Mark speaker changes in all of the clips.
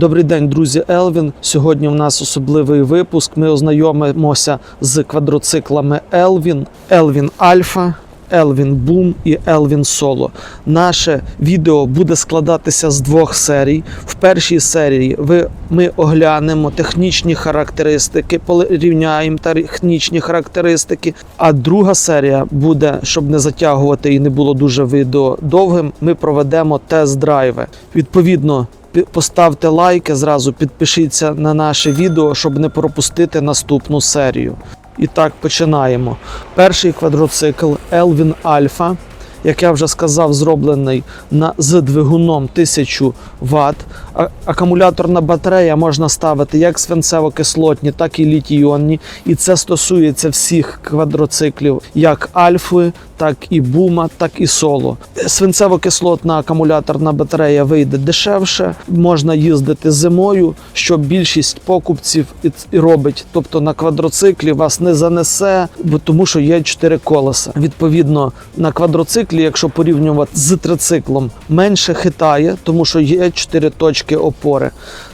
Speaker 1: Добрий день, друзі. Елвін. Сьогодні у нас особливий випуск. Ми ознайомимося з квадроциклами Елвін, Елвін Альфа. Елвін Бум і Елвін Соло. Наше відео буде складатися з двох серій. В першій серії ви, ми оглянемо технічні характеристики, порівняємо технічні характеристики. А друга серія буде, щоб не затягувати і не було дуже відео довгим. Ми проведемо тест-драйви. Відповідно, поставте лайки, зразу підпишіться на наше відео, щоб не пропустити наступну серію. І так починаємо. Перший квадроцикл Elvin Alpha, як я вже сказав, зроблений на, з двигуном 1000 Вт. А, акумуляторна батарея можна ставити як свинцево-кислотні, так і літій-іонні. І це стосується всіх квадроциклів, як Альфи, так і Бума, так і Соло. Свинцево-кислотна акумуляторна батарея вийде дешевше, можна їздити зимою, що більшість покупців і, робить. Тобто на квадроциклі вас не занесе, бо тому що є 4 колеса. Відповідно, на квадроциклі, якщо порівнювати з трициклом, менше хитає, тому що є 4 точки опори.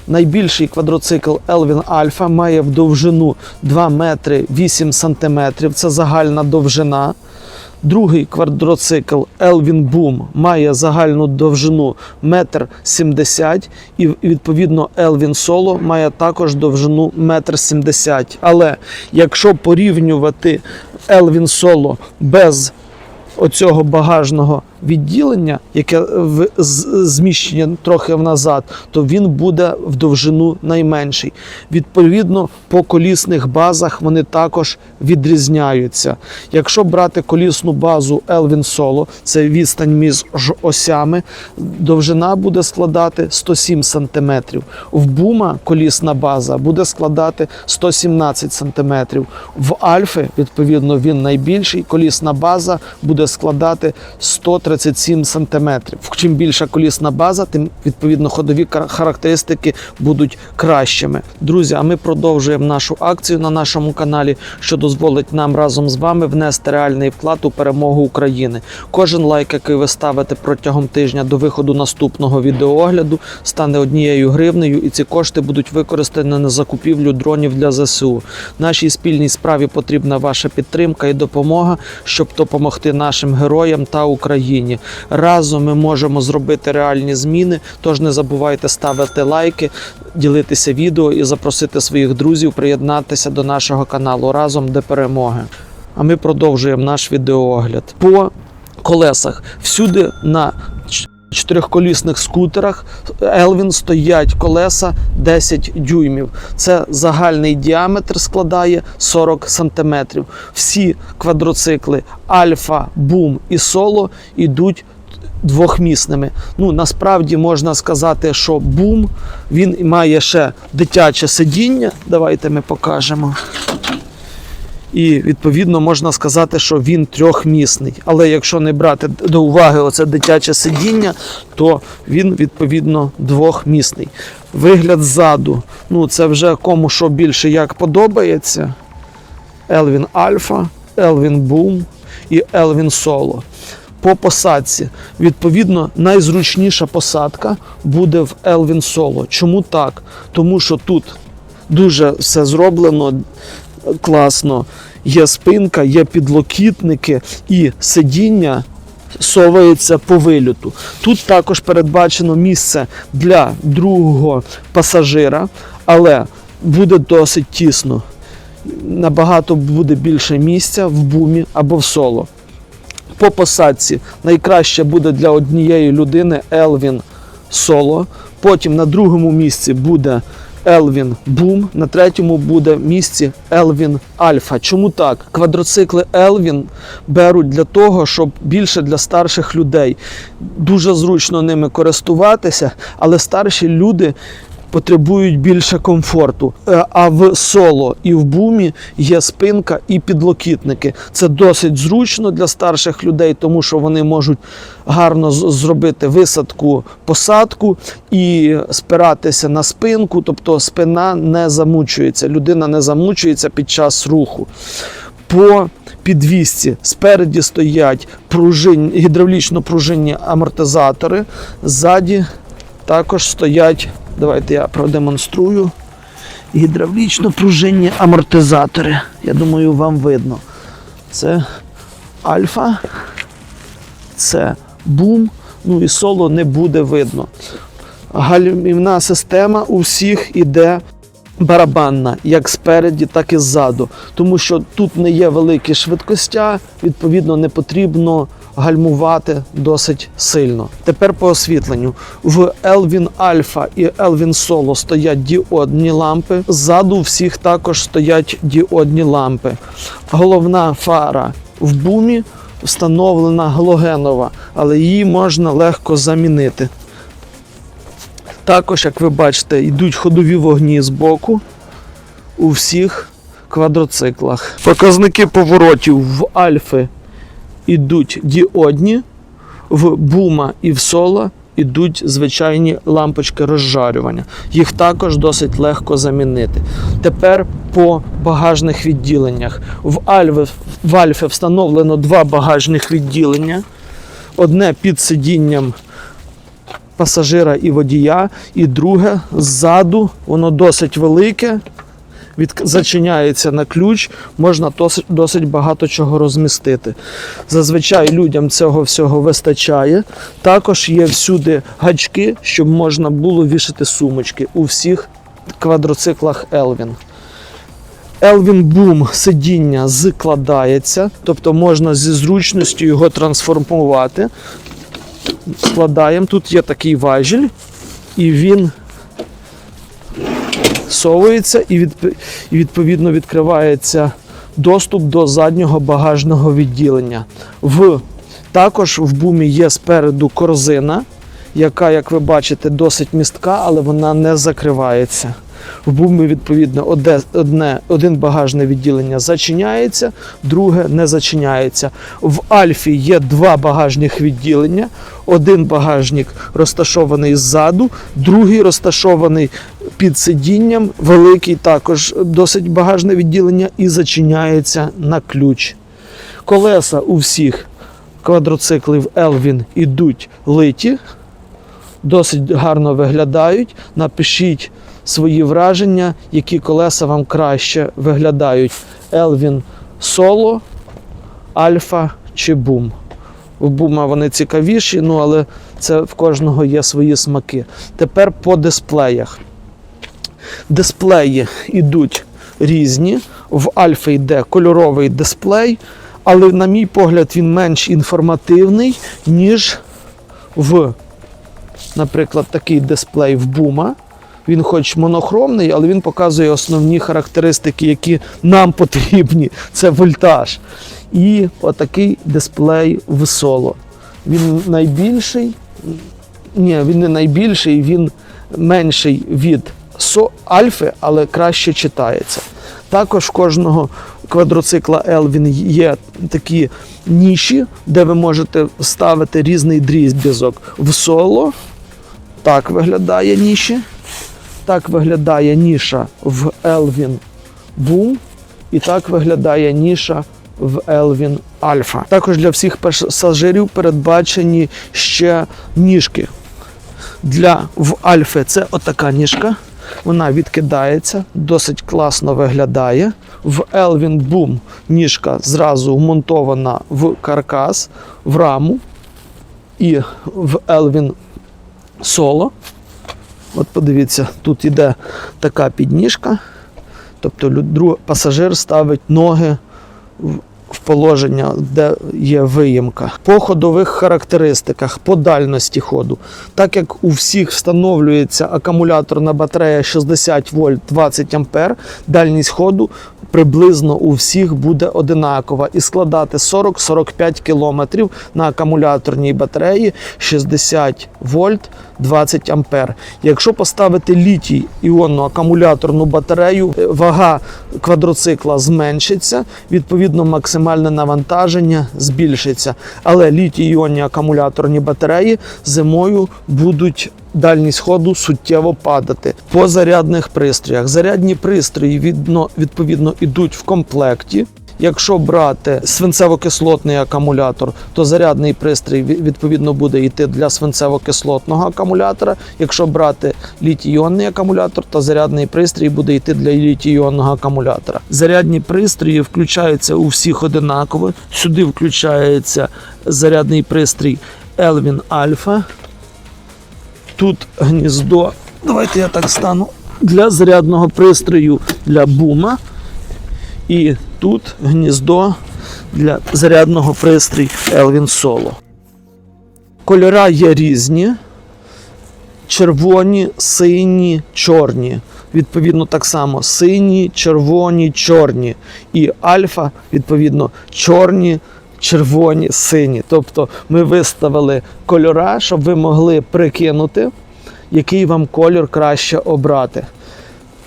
Speaker 1: Найбільший квадроцикл Elvin Alpha має в довжину 2 метри 8 сантиметрів. Це загальна довжина. Другий квадроцикл Elvin Boom має загальну довжину 1,70 м і відповідно Elvin Solo має також довжину 1,70 м. Але якщо порівнювати Elvin Solo без оцього багажного відділення, яке в зміщення трохи назад, то він буде в довжину найменший. Відповідно, по колісних базах вони також відрізняються. Якщо брати колісну базу Elvin Solo, це відстань між осями, довжина буде складати 107 см. В Бума колісна база буде складати 117 см. В Альфи, відповідно, він найбільший. Колісна база буде складати 137 см. Чим більша колісна база, тим відповідно ходові характеристики будуть кращими. Друзі, а ми продовжуємо нашу акцію на нашому каналі, що дозволить нам разом з вами внести реальний вклад у перемогу України. Кожен лайк, який ви ставите протягом тижня до виходу наступного відеоогляду, стане однією гривнею, і ці кошти будуть використані на закупівлю дронів для ЗСУ. Нашій спільній справі потрібна ваша підтримка і допомога, щоб допомогти нашим героям та Україні. Разом ми можемо зробити реальні зміни. Тож не забувайте ставити лайки, ділитися відео і запросити своїх друзів приєднатися до нашого каналу разом до перемоги. А ми продовжуємо наш відеоогляд. По колесах всюди на чотирьохколісних скутерах Елвін стоять колеса 10 дюймів. Це загальний діаметр складає 40 сантиметрів. Всі квадроцикли Альфа, Бум і Соло йдуть двохмісними. Ну насправді можна сказати, що бум він має ще дитяче сидіння. Давайте ми покажемо. І відповідно можна сказати, що він трьохмісний. Але якщо не брати до уваги оце дитяче сидіння, то він відповідно двохмісний. Вигляд ззаду, ну це вже кому що більше як подобається. Елвін Альфа, Елвін Бум і Елвін Соло. По посадці, відповідно, найзручніша посадка буде в Елвін Соло. Чому так? Тому що тут дуже все зроблено класно. Є спинка, є підлокітники і сидіння совається по вильоту. Тут також передбачено місце для другого пасажира, але буде досить тісно. Набагато буде більше місця в бумі або в соло. По посадці найкраще буде для однієї людини Елвін Соло. Потім на другому місці буде Елвін Бум, на третьому буде місці Елвін Альфа. Чому так? Квадроцикли Елвін беруть для того, щоб більше для старших людей. Дуже зручно ними користуватися, але старші люди потребують більше комфорту. Е, А в соло і в бумі є спинка і підлокітники. Це досить зручно для старших людей, тому що вони можуть гарно зробити висадку, посадку і спиратися на спинку, тобто спина не замучується, людина не замучується під час руху. По підвісці спереді стоять пружин, гідравлічно пружинні амортизатори, ззаді також стоять Давайте я продемонструю. Гідравлічно пружинні амортизатори. Я думаю, вам видно. Це альфа, це бум, ну і соло не буде видно. Гальмівна система у всіх іде барабанна, як спереді, так і ззаду. Тому що тут не є великі швидкостя, відповідно, не потрібно гальмувати досить сильно. Тепер по освітленню. В Elvin Alpha і Elvin Solo стоять діодні лампи. Ззаду всіх також стоять діодні лампи. Головна фара в бумі встановлена галогенова, але її можна легко замінити. Також, як ви бачите, йдуть ходові вогні з боку у всіх квадроциклах. Показники поворотів в Альфи йдуть діодні, в бума і в соло йдуть звичайні лампочки розжарювання. Їх також досить легко замінити. Тепер по багажних відділеннях. В Альфи, в Альфи встановлено два багажних відділення. Одне під сидінням пасажира і водія, і друге ззаду, воно досить велике, від, зачиняється на ключ, можна досить, досить багато чого розмістити. Зазвичай людям цього всього вистачає. Також є всюди гачки, щоб можна було вішати сумочки у всіх квадроциклах Elvin. Elvin Boom сидіння складається, тобто можна зі зручністю його трансформувати складаємо. Тут є такий важіль, і він совується і, відп- і відповідно відкривається доступ до заднього багажного відділення. В, також в бумі є спереду корзина, яка, як ви бачите, досить містка, але вона не закривається. В бумі, відповідно, оде, одне, один багажне відділення зачиняється, друге не зачиняється. В Альфі є два багажних відділення. Один багажник розташований ззаду, другий розташований під сидінням, великий також досить багажне відділення і зачиняється на ключ. Колеса у всіх квадроциклів Elvin ідуть литі, досить гарно виглядають. Напишіть свої враження, які колеса вам краще виглядають. Elvin Solo, Альфа чи Boom. У Бума вони цікавіші, ну але це в кожного є свої смаки. Тепер по дисплеях. Дисплеї йдуть різні. В Альфа йде кольоровий дисплей, але, на мій погляд, він менш інформативний, ніж в, наприклад, такий дисплей в Бума. Він хоч монохромний, але він показує основні характеристики, які нам потрібні. Це вольтаж. І отакий дисплей в соло. Він найбільший. Ні, він не найбільший, він менший від альфи, але краще читається. Також кожного квадроцикла Elvin є такі ніші, де ви можете ставити різний дріб'язок. В соло так виглядає ніші. Так виглядає ніша в Elvin Boom. І так виглядає ніша в Elvin Alpha. Також для всіх пасажирів передбачені ще ніжки. Для в Альфи це отака ніжка. Вона відкидається, досить класно виглядає. В Elvin Boom ніжка зразу вмонтована в каркас, в раму. І в Elvin Solo От подивіться, тут іде така підніжка. Тобто пасажир ставить ноги в- положення, де є виїмка. По ходових характеристиках, по дальності ходу. Так як у всіх встановлюється акумуляторна батарея 60 вольт 20 ампер, дальність ходу приблизно у всіх буде одинакова і складати 40-45 кілометрів на акумуляторній батареї 60 вольт 20 ампер. Якщо поставити літій іонну акумуляторну батарею, е, вага квадроцикла зменшиться, відповідно максимальне навантаження збільшиться. Але літій іонні акумуляторні батареї зимою будуть дальність ходу суттєво падати. По зарядних пристроях. Зарядні пристрої відно, відповідно йдуть в комплекті. Якщо брати свинцево-кислотний акумулятор, то зарядний пристрій відповідно буде йти для свинцево-кислотного акумулятора. Якщо брати літій-іонний акумулятор, то зарядний пристрій буде йти для літій-іонного акумулятора. Зарядні пристрої включаються у всіх одинаково. Сюди включається зарядний пристрій Elvin Alpha. Тут гніздо. Давайте я так стану для зарядного пристрою для бума. І тут гніздо для зарядного пристрою Elvin Solo. Кольора є різні: червоні, сині, чорні. Відповідно, так само сині, червоні, чорні. І альфа, відповідно, чорні, червоні, сині. Тобто ми виставили кольора, щоб ви могли прикинути, який вам кольор краще обрати.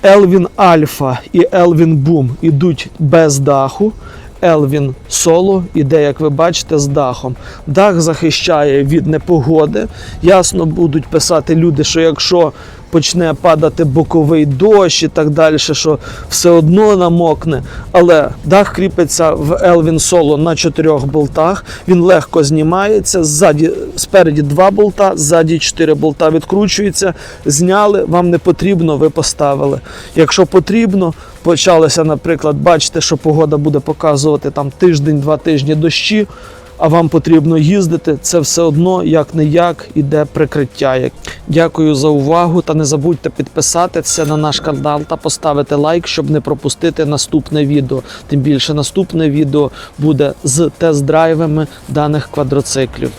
Speaker 1: Elvin Alpha і Elvin Boom ідуть без даху. Elvin Solo іде, як ви бачите, з дахом. Дах захищає від непогоди. Ясно будуть писати люди, що якщо почне падати боковий дощ і так далі, що все одно намокне. Але дах кріпиться в Elvin Solo на чотирьох болтах. Він легко знімається. Ззаді, спереді два болта, ззаді чотири болта відкручуються. Зняли, вам не потрібно, ви поставили. Якщо потрібно, почалося, наприклад, бачите, що погода буде показувати там тиждень-два тижні дощі. А вам потрібно їздити, це все одно як не як іде прикриття. Дякую за увагу та не забудьте підписатися на наш канал та поставити лайк, щоб не пропустити наступне відео. Тим більше наступне відео буде з тест-драйвами даних квадроциклів.